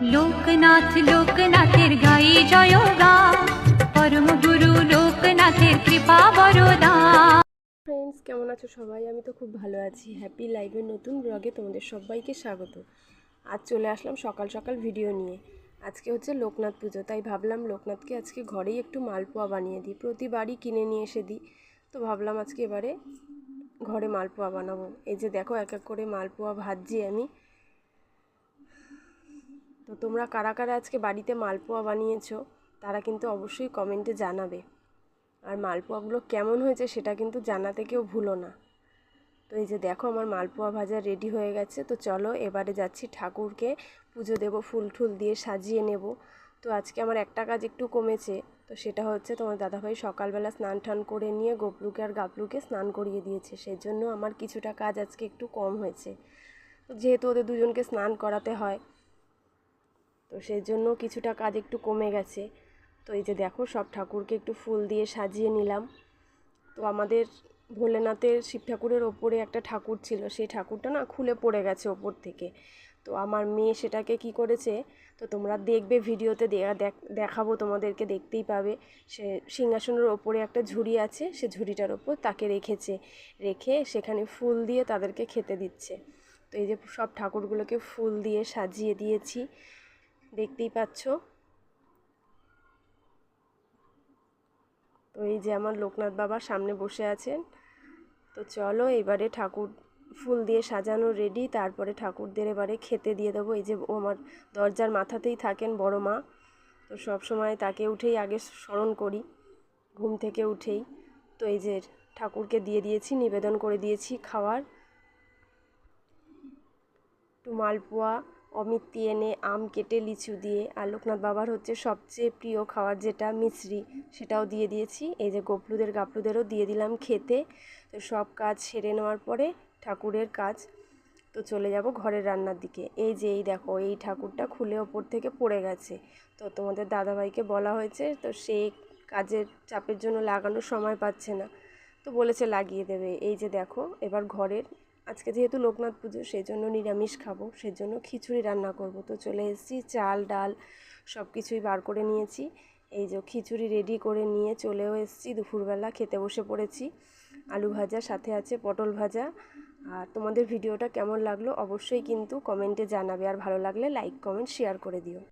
লোকনাথ, লোকনাথের গাই জয়গা পরম গুরু লোকনাথের কৃপা বরদা ফ্রেন্ডস কেমন আছো সবাই? আমি তো খুব ভালো আছি। হ্যাপি লাইভের নতুন ব্লগে তোমাদের সবাইকে স্বাগত। আজ চলে আসলাম সকাল সকাল ভিডিও নিয়ে। আজকে হচ্ছে লোকনাথ পুজো, তাই ভাবলাম লোকনাথকে আজকে ঘরেই একটু মালপোয়া বানিয়ে দিই। প্রতিবারই কিনে নিয়ে এসে দিই। তো ভাবলাম আজকে এবারে ঘরে মালপোয়া বানাবো। এই যে দেখো, এক এক করে মালপোয়া ভাজছি আমি। তো তোমরা কারা কারা আজকে বাড়িতে মালপোয়া বানিয়েছো, তারা কিন্তু অবশ্যই কমেন্টে জানাবে। আর মালপোয়াগুলো কেমন হয়েছে সেটা কিন্তু জানাতে কেউ ভুলো না। তো এই যে দেখো আমার মালপোয়া ভাজা রেডি হয়ে গেছে, তো চলো এবারে যাচ্ছি ঠাকুরকে পুজো দেব, ফুল ঠুল দিয়ে সাজিয়ে নেব। তো আজকে আমার একটা কাজ একটু কমেছে, তো সেটা হচ্ছে তোমার দাদাভাই সকালবেলা স্নান টান করে নিয়ে গোপলুকে আর গাপলুকে স্নান করিয়ে দিয়েছে, সেই জন্য আমার কিছুটা কাজ আজকে একটু কম হয়েছে। যেহেতু ওদের দুজনকে স্নান করাতে হয় তো সেই জন্য কিছুটা কাজ একটু কমে গেছে। তো এই যে দেখো, সব ঠাকুরকে একটু ফুল দিয়ে সাজিয়ে নিলাম। তো আমাদের ভোলেনাথের শিব ঠাকুরের ওপরে একটা ঠাকুর ছিল, সেই ঠাকুরটা না খুলে পড়ে গেছে ওপর থেকে। তো আমার মেয়ে সেটাকে কি করেছে, তো তোমরা দেখবে ভিডিওতে দেখাবো, তোমাদেরকে দেখতেই পাবে। সে সিংহাসনের ওপরে একটা ঝুড়ি আছে, সে ঝুড়িটার ওপর তাকে রেখেছে। রেখে সেখানে ফুল দিয়ে তাদেরকে খেতে দিচ্ছে। তো এই যে সব ঠাকুরগুলোকে ফুল দিয়ে সাজিয়ে দিয়েছি। দেখতেই পাচ্ছ। তো এই যে আমার লোকনাথ বাবা সামনে বসে আছেন। তো চলো এবারে ঠাকুর ফুল দিয়ে সাজানো রেডি তারপরে ঠাকুরদের এবারে খেতে দিয়ে দেবো। এই যে ও আমার দরজার মাথাতেই থাকেন বড় মা। তো সব সময় তাকে উঠেই আগে স্মরণ করি, ঘুম থেকে উঠেই। তো এই যে ঠাকুরকে দিয়ে দিয়েছি, নিবেদন করে দিয়েছি খাওয়ার। একটু মালপোয়া অমিত্তি এনে আম কেটে লিচু দিয়ে আর লোকনাথ বাবার হচ্ছে সবচেয়ে প্রিয় খাবার যেটা মিশ্রি সেটাও দিয়ে দিয়েছি। এই যে গোপলুদের, গাপলুদেরও দিয়ে দিলাম খেতে। তো সব কাজ সেরে নেওয়ার পরে ঠাকুরের কাজ। তো চলে যাব ঘরের রান্নার দিকে। এই যে এই দেখো, এই ঠাকুরটা খুলে ওপর থেকে পড়ে গেছে। তো তোমাদের দাদাভাইকে বলা হয়েছে, তো সে কাজের চাপের জন্য লাগানোর সময় পাচ্ছে না। তো বলেছে লাগিয়ে দেবে। এই যে দেখো, এবার ঘরের আজকে যেহেতু লোকনাথ পুজো সেই জন্য নিরামিষ খাব সেই জন্য খিচুড়ি রান্না করব। তো চলে এসেছি, চাল, ডাল সব কিছুই বার করে নিয়েছি। এই যে খিচুড়ি রেডি করে নিয়ে চলেও এসেছি, দুপুরবেলা খেতে বসে পড়েছি। আলু ভাজা, সাথে আছে পটল ভাজা। আর তোমাদের ভিডিওটা কেমন লাগল অবশ্যই কিন্তু কমেন্টে জানাবে। আর ভালো লাগলে লাইক কমেন্ট শেয়ার করে দিও।